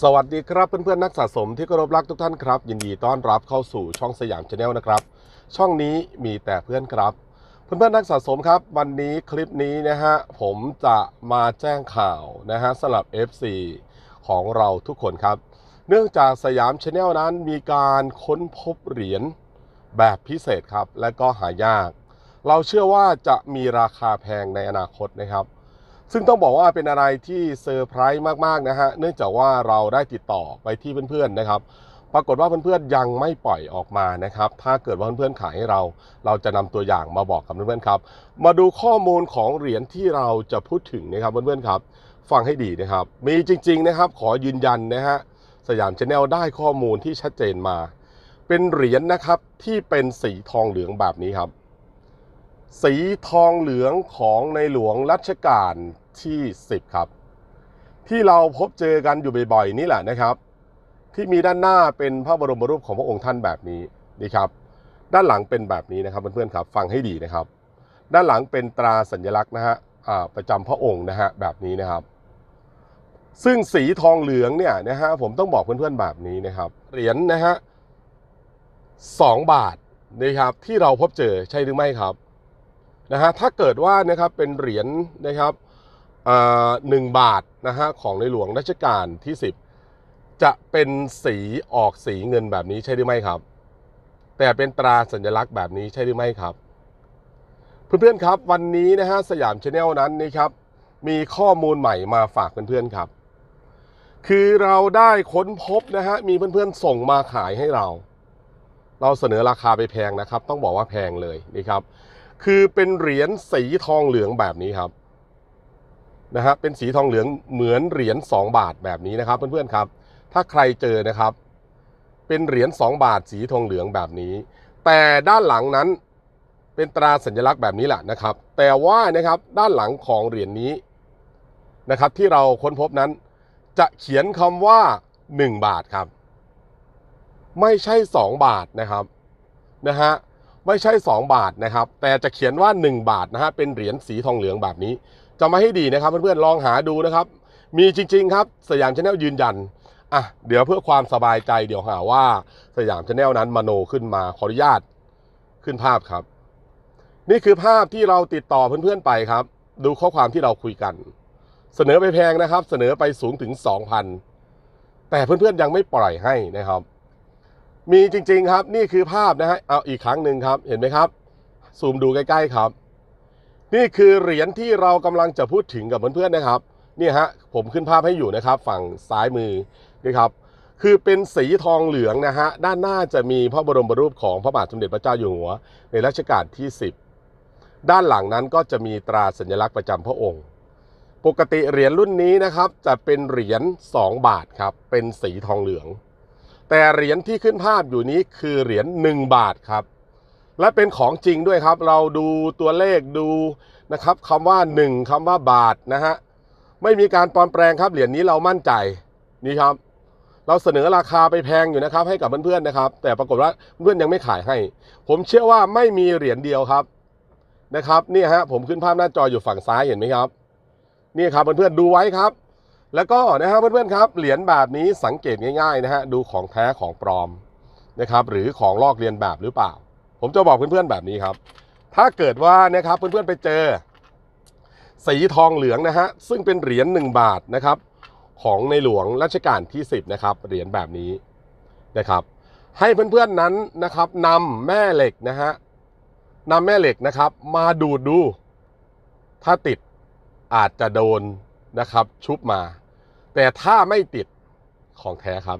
สวัสดีครับเพื่อนๆนักสะสมที่เคารพรักทุกท่านครับ ยินดีต้อนรับเข้าสู่ช่องสยามชาแนลนะครับ ช่องนี้มีแต่เพื่อนครับ เพื่อนๆนักสะสมครับ วันนี้คลิปนี้นะฮะผมจะมาแจ้งข่าวนะฮะสำหรับ FC ของเราทุกคนครับ เนื่องจากสยามชาแนลนั้นมีการค้นพบเหรียญแบบพิเศษครับ และก็หายาก เราเชื่อว่าจะมีราคาแพงในอนาคตนะครับ ซึ่งต้องบอกว่าเป็นอะไรที่เซอร์ไพรส์มากๆนะฮะ เนื่องจากว่าเราได้ติดต่อไปที่เพื่อนๆนะครับ ปรากฏว่าเพื่อนๆยังไม่ปล่อยออกมานะครับ ถ้าเกิดว่าเพื่อนๆขายให้เรา เราจะนำตัวอย่างมาบอกกับเพื่อนๆครับ มาดูข้อมูลของเหรียญที่เราจะพูดถึงนะครับเพื่อนๆครับ ฟังให้ดีนะครับ มีจริง ๆนะครับ ขอยืนยันนะฮะ สยามชาแนลได้ข้อมูลที่ชัดเจนมา เป็นเหรียญนะครับที่เป็นสีทองเหลืองแบบนี้ครับ สีทองเหลืองของในหลวงรัชกาล ที่ 10 ครับ ที่เราพบเจอกันอยู่บ่อยๆนี่แหละนะครับ ที่มีด้านหน้าเป็นพระบรมรูปของพระองค์ท่านแบบนี้นี่ครับ ด้านหลังเป็นแบบนี้นะครับเพื่อนๆครับ ฟังให้ดีนะครับ ด้านหลังเป็นตราสัญลักษณ์นะฮะประจำพระองค์นะฮะแบบนี้นะครับ ซึ่งสีทองเหลืองเนี่ยนะฮะผมต้องบอกเพื่อนๆแบบนี้นะครับ เหรียญนะฮะสองบาทนะครับที่เราพบเจอใช่หรือไม่ครับนะฮะถ้าเกิดว่านะครับเป็นเหรียญนะครับ หนึ่งบาทนะฮะของในหลวงรัชกาลที่ 10 จะเป็นสีออกสีเงินแบบนี้ใช่หรือไม่ครับ แต่เป็นตราสัญลักษณ์แบบนี้ใช่หรือไม่ครับเพื่อนๆครับวันนี้นะฮะสยามชาแนลนั้นนะครับมีข้อมูลใหม่มาฝากเพื่อนๆครับ คือเราได้ค้นพบนะฮะมีเพื่อนๆส่งมาขายให้เรา เราเสนอราคาไปแพงนะครับ ต้องบอกว่าแพงเลยนี่ครับ คือเป็นเหรียญสีทองเหลืองแบบนี้ครับ นะฮะเป็นสีทองเหลืองเหมือนเหรียญ2บาทแบบนี้นะครับ เพื่อนๆครับ ถ้าใครเจอนะครับ เป็นเหรียญ2บาทสีทองเหลืองแบบนี้ แต่ด้านหลังนั้นเป็นตราสัญลักษณ์แบบนี้แหละนะครับ แต่ว่านะครับด้านหลังของเหรียญนี้นะครับ ที่เราค้นพบนั้น จะเขียนคำว่า 1 บาทครับ ไม่ใช่ 2 บาทนะครับนะฮะ ไม่ใช่ 2 บาทนะครับ แต่จะเขียนว่า 1 บาทนะฮะเป็นเหรียญสีทองเหลืองแบบนี้จำมาให้ดีนะครับเพื่อนๆลองหาดูนะครับ มีจริง ๆ ครับ สยามชาแนลยืนยันอะเดี๋ยวเพื่อความสบายใจเดี๋ยวหาว่าสยามชาแนลนั้นมโนขึ้นมาขออนุญาตขึ้นภาพครับ นี่คือภาพที่เราติดต่อเพื่อนๆไปครับ ดูข้อความที่เราคุยกัน เสนอไปแพงนะครับ เสนอไปสูงถึง 2,000แต่เพื่อนๆยังไม่ปล่อยให้นะครับ มีจริง ๆ ครับนี่คือภาพนะฮะเอาอีกครั้งหนึ่งครับเห็นไหมครับ ซูมดูใกล้ ๆ ครับ นี่คือเหรียญที่เรากำลังจะพูดถึงกับเพื่อนๆนะครับนี่ฮะผมขึ้นภาพให้อยู่นะครับ ฝั่งซ้ายมือนี่ครับคือเป็นสีทองเหลืองนะฮะด้านหน้าจะมีพระบรมรูปของพระบาทสมเด็จพระเจ้าอยู่หัว ในรัชกาลที่ 10 ด้านหลังนั้นก็จะมีตราสัญลักษณ์ประจำพระองค์ ปกติเหรียญรุ่นนี้นะครับจะเป็นเหรียญ2บาทครับเป็นสีทองเหลือง แต่เหรียญที่ขึ้นภาพอยู่นี้คือเหรียญ1บาทครับ และเป็นของจริงด้วยครับ เราดูตัวเลขดูนะครับคำว่า 1คำว่าบาทนะฮะไม่มีการปลอมแปลงครับเหรียญนี้เรามั่นใจนี่ครับ เราเสนอราคาไปแพงอยู่นะครับให้กับเพื่อนๆนะครับ แต่ปรากฏว่าเพื่อนยังไม่ขายให้ ผมเชื่อว่าไม่มีเหรียญเดียวครับนะครับนี่ฮะผมขึ้นภาพหน้าจออยู่ฝั่งซ้ายเห็นไหมครับนี่ครับเพื่อนๆดูไว้ครับ แล้วก็นะฮะเพื่อนๆครับเหรียญแบบนี้สังเกตง่ายๆนะฮะดูของแท้ของปลอมนะครับหรือของลอกเลียนแบบหรือเปล่า ผมจะบอกเพื่อนๆแบบนี้ครับ ถ้าเกิดว่านะครับเพื่อนๆไปเจอ สีทองเหลืองนะฮะซึ่งเป็นเหรียญ1บาทนะครับของในหลวงรัชกาลที่ 10นะครับเหรียญแบบนี้นะครับให้เพื่อนๆนั้นนะครับนำแม่เหล็กนะฮะนำแม่เหล็กนะครับ มาดูดดู ถ้าติดอาจจะโดนนะครับชุบมา แต่ถ้าไม่ติดของแท้ครับ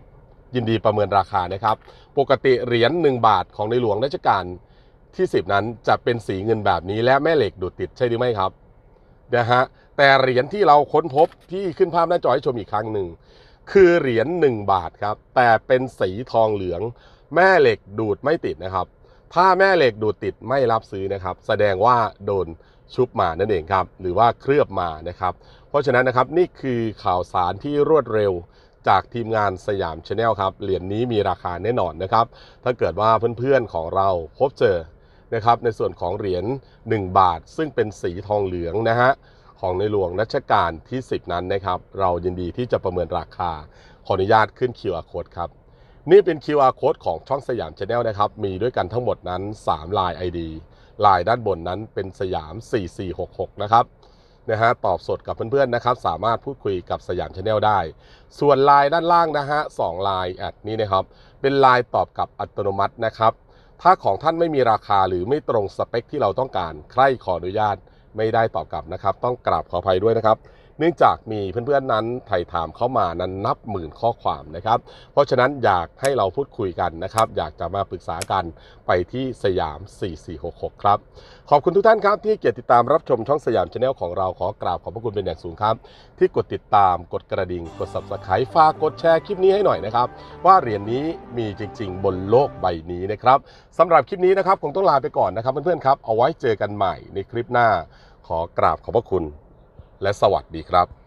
ยินดีประเมินราคานะครับ ปกติเหรียญ1บาทของในหลวงรัชกาลที่ 10 นั้นจะเป็นสีเงินแบบนี้และแม่เหล็กดูดติดใช่หรือไม่ครับนะฮะแต่เหรียญที่เราค้นพบที่ขึ้นภาพหน้าจอให้ชมอีกครั้งหนึ่งคือเหรียญ1บาทครับ แต่เป็นสีทองเหลือง แม่เหล็กดูดไม่ติดนะครับ ถ้าแม่เหล็กดูดติดไม่รับซื้อนะครับ แสดงว่าโดนชุบมานั่นเองครับ หรือว่าเคลือบมานะครับ เพราะฉะนั้นนะครับนี่คือข่าวสารที่รวดเร็วจากทีมงานสยามชาแนลครับเหรียญนี้มีราคาแน่นอนนะครับ ถ้าเกิดว่าเพื่อนๆของเราพบเจอนะครับในส่วนของเหรียญ1 บาท ซึ่งเป็นสีทองเหลืองนะฮะของในหลวงรัชกาลที่ 10 นั้นนะครับ เรายินดีที่จะประเมินราคา ขออนุญาตขึ้น QR code ครับ นี่เป็น QR code ของช่องสยามชาแนลนะครับ มีด้วยกันทั้งหมดนั้น 3 ลาย ID ลายด้านบนนั้นเป็นสยาม 4466 นะครับ นะฮะตอบสดกับเพื่อนๆนะครับ สามารถพูดคุยกับสยามชาแนลได้ ส่วนลายด้านล่างนะฮะสองลายแอดนี้นะครับเป็นลายตอบกลับอัตโนมัตินะครับ ถ้าของท่านไม่มีราคาหรือไม่ตรงสเปคที่เราต้องการ ใครขออนุญาตไม่ได้ตอบกลับนะครับ ต้องกราบขออภัยด้วยนะครับ เนื่องจากมีเพื่อนๆนั้นไถ่ถามเข้ามานั้นนับหมื่นข้อความนะครับ เพราะฉะนั้นอยากให้เราพูดคุยกันนะครับ อยากจะมาปรึกษากันไปที่สยาม 4466 ครับ ขอบคุณทุกท่านครับที่เกียรติติดตามรับชมช่องสยามชาแนลของเราขอกราบขอบพระคุณเป็นอย่างสูงครับ ที่กดติดตามกดกระดิ่งกด subscribe ฝากกดแชร์คลิปนี้ให้หน่อยนะครับ ว่าเหรียญนี้มีจริง ๆ บนโลกใบนี้นะครับสำหรับคลิปนี้นะครับคงต้องลาไปก่อนนะครับเพื่อนๆครับเอาไว้เจอกันใหม่ในคลิปหน้าขอกราบขอบพระคุณ และสวัสดีครับ